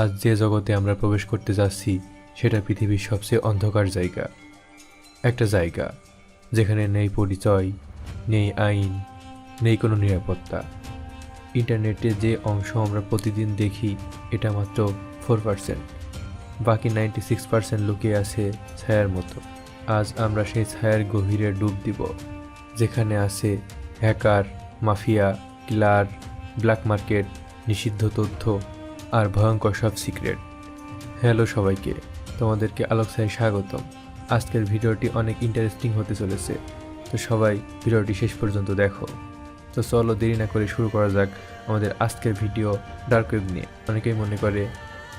আজ যে জগতে আমরা প্রবেশ করতে যাচ্ছি, সেটা পৃথিবীর সবচেয়ে অন্ধকার জায়গা। একটা জায়গা যেখানে নেই পরিচয়, নেই আইন, নেই কোনো নিরাপত্তা। ইন্টারনেটে যে অংশ আমরা প্রতিদিন দেখি, এটা মাত্র ফোর পার্সেন্ট বাকি নাইনটি সিক্স পার্সেন্ট লুকিয়ে আছে ছায়ার মতো। আজ আমরা সেই ছায়ার গভীরে ডুব দিব, যেখানে আছে hacker, mafia, killer, black market, নিষিদ্ধ তথ্য আর ভয়ঙ্কর সব সিক্রেট। হ্যালো সবাইকে, তোমাদেরকে আলোকসায় স্বাগতম। আজকের ভিডিওটি অনেক ইন্টারেস্টিং হতে চলেছে। তো সবাই ভিডিওটি শেষ পর্যন্ত দেখো। তো চলো দেরি না করে শুরু করা যাক আমাদের আজকের ভিডিও ডার্ক ওয়েব নিয়ে। অনেকেই মনে করে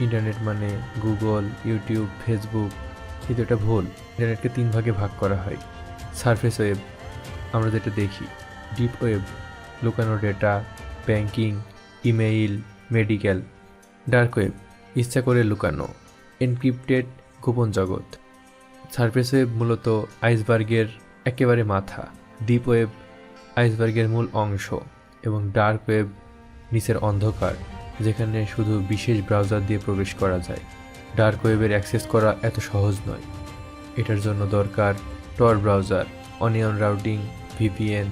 ইন্টারনেট মানে গুগল ইউটিউব ফেসবুক কিন্তু এটা ভুল। ইন্টারনেটকে তিন ভাগে ভাগ করা হয়। সারফেস ওয়েব আমরা যেটা দেখি। ডিপ ওয়েব লুকানো data banking email medical dark web ইচ্ছা করে লুকানো এনক্রিপ্টেড গোপন জগৎ। সারফেস ওয়েব মূলত আইসবার্গের একেবারে মাথা, ডিপ ওয়েব আইসবার্গের মূল অংশ এবং ডার্ক ওয়েব নিচের অন্ধকার, যেখানে শুধু বিশেষ ব্রাউজার দিয়ে প্রবেশ করা যায়। ডার্ক ওয়েবের অ্যাক্সেস করা এত সহজ নয়। এটার জন্য দরকার Tor browser, onion routing, VPN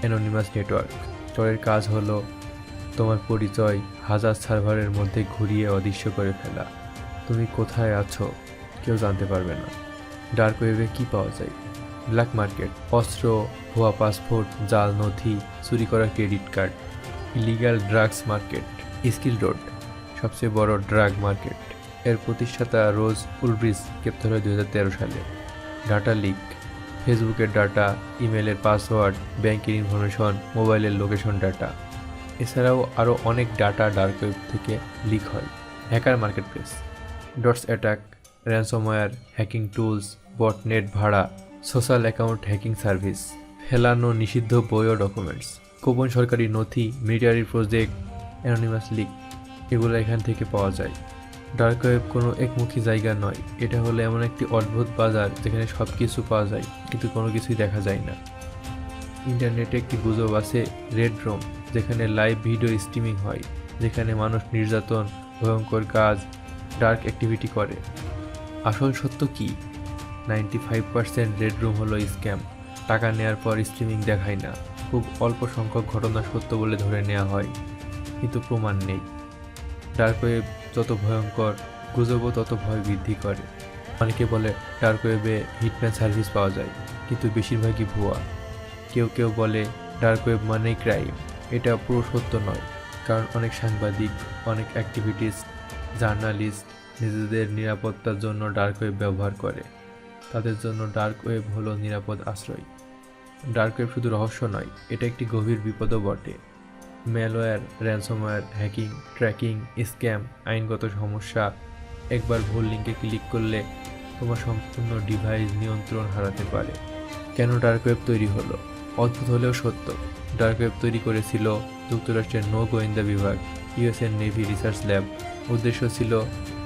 anonymous network টরের কাজ হলো তোমার পরিচয় হাজার সার্ভারের মধ্যে ঘুরিয়ে অদৃশ্য করে ফেলা। তুমি কোথায় আছো কেউ জানতে পারবে না। ডার্ক ওয়েবে কী পাওয়া যায়? ব্ল্যাক মার্কেট, অস্ত্র, ভুয়া পাসপোর্ট, জাল, নথি, চুরি করা credit card, illegal drugs market, skill road সবচেয়ে বড় ড্রাগ মার্কেট। এর প্রতিষ্ঠাতা রোজ উলব্রিজ গ্রেপ্তার হয় দু হাজার তেরো সালে। ডাটা লিক, ফেসবুকের ডাটা, ইমেলের পাসওয়ার্ড, ব্যাংকের ইনফরমেশন, মোবাইলের লোকেশন ডাটা। এছাড়াও আরও অনেক ডাটা ডার্ক ওয়েব থেকে লিক হয়। Hacker market place DDoS attack, ransomware, hacking tools, botnet ভাড়া, সোশ্যাল অ্যাকাউন্ট হ্যাকিং সার্ভিস, ফেলানো নিষিদ্ধ বই ও ডকুমেন্টস, গোপন সরকারি নথি মিলিটারি প্রজেক্ট অ্যানোনিমাস লিক, এগুলো এখান থেকে পাওয়া যায়। ডার্ক ওয়েব কোনো একমুখী জায়গা নয়। এটা হলো এমন একটি অদ্ভুত বাজার যেখানে সব কিছু পাওয়া যায়, কিন্তু কোনো কিছুই দেখা যায় না। ইন্টারনেটে একটি গুজব আছে, রেড রোম। যেখানে লাইভ ভিডিও স্ট্রিমিং হয়, যেখানে মানুষ নির্যাতন, ভয়ঙ্কর কাজ ডার্ক অ্যাক্টিভিটি করে। আসল সত্য কি? Ninety five percent red room হলো স্ক্যাম টাকা নেওয়ার পর স্ট্রিমিং দেখায় না। খুব অল্প সংখ্যক ঘটনা সত্য বলে ধরে নেওয়া হয়। কিন্তু প্রমাণ নেই। ডার্ক ওয়েব যত ভয়ঙ্কর, গুজবও তত ভয় বৃদ্ধি করে। অনেকে বলে ডার্ক ওয়েবে হিটম্যান সার্ভিস পাওয়া যায়, কিন্তু বেশিরভাগই ভুয়া। কেউ কেউ বলে ডার্ক ওয়েব মানেই ক্রাইম এটা পুরো সত্য নয়। কারণ অনেক সাংবাদিক, অনেক অ্যাক্টিভিটিস্ট জার্নালিস্ট নিজেদের নিরাপত্তার জন্য ডার্ক ওয়েব ব্যবহার করে। তাদের জন্য ডার্ক ওয়েব হলো নিরাপদ আশ্রয়। ডার্ক ওয়েব শুধু রহস্য নয়, এটা একটি গভীর বিপদও বটে। Malware ransomware hacking tracking scam আইনগত সমস্যা, একবার ভুল লিঙ্কে ক্লিক করলে তোমার সম্পূর্ণ ডিভাইস নিয়ন্ত্রণ হারাতে পারে। কেন ডার্ক ওয়েব তৈরি হলো? অদ্ভুত হলেও সত্য। ডার্ক ওয়েব তৈরি করেছিল যুক্তরাষ্ট্রের নৌ গোয়েন্দা বিভাগ ইউএসএর নেভি রিসার্চ ল্যাব উদ্দেশ্য ছিল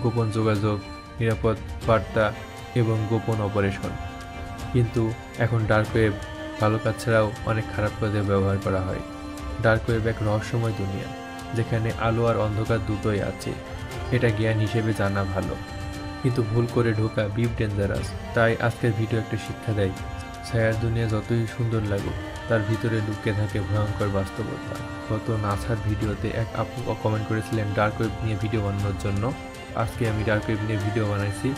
গোপন যোগাযোগ, নিরাপদ বার্তা এবং গোপন অপারেশন কিন্তু এখন ডার্ক ওয়েব ভালো কাজ ছাড়াও অনেক খারাপ কাজে ব্যবহার করা হয়। ডার্ক ওয়েব এক রহস্যময় দুনিয়া, যেখানে আলো আর অন্ধকার দুটোই আছে। এটা জ্ঞান হিসেবে জানা ভালো। কিন্তু ভুল করে ঢোকা বিপ ডেঞ্জারাস তাই আজকের ভিডিও একটা শিক্ষা দেয় ছায়ার দুনিয়া যতই সুন্দর লাগুক, তার ভিতরে লুকিয়ে থাকে ভয়ঙ্কর বাস্তবতা। গত নাসার ভিডিওতে এক আপু কমেন্ট করেছিলেন ডার্ক ওয়েব নিয়ে ভিডিও বানানোর জন্য। আজকে আমি ডার্ক ওয়েব নিয়ে ভিডিও বানাইছি।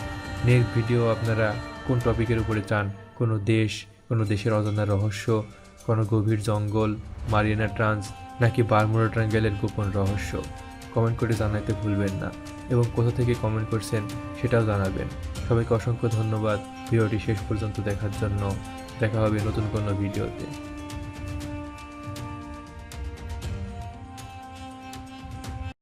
নেক্সট ভিডিও আপনারা কোন টপিকের উপরে চান? কোনো দেশ, কোনো দেশের অজানা রহস্য, কোনো গভীর জঙ্গল, মারিয়ানা ট্রান্স, নাকি বারমুরা ট্রাঙ্গেলের গোপন রহস্য? কমেন্ট করে জানাতে ভুলবেন না। এবং কোথা থেকে কমেন্ট করছেন সেটাও জানাবেন। সবাইকে অসংখ্য ধন্যবাদ। ভিডিওটি শেষ পর্যন্ত দেখার জন্য। দেখা হবে নতুন কোনো ভিডিওতে।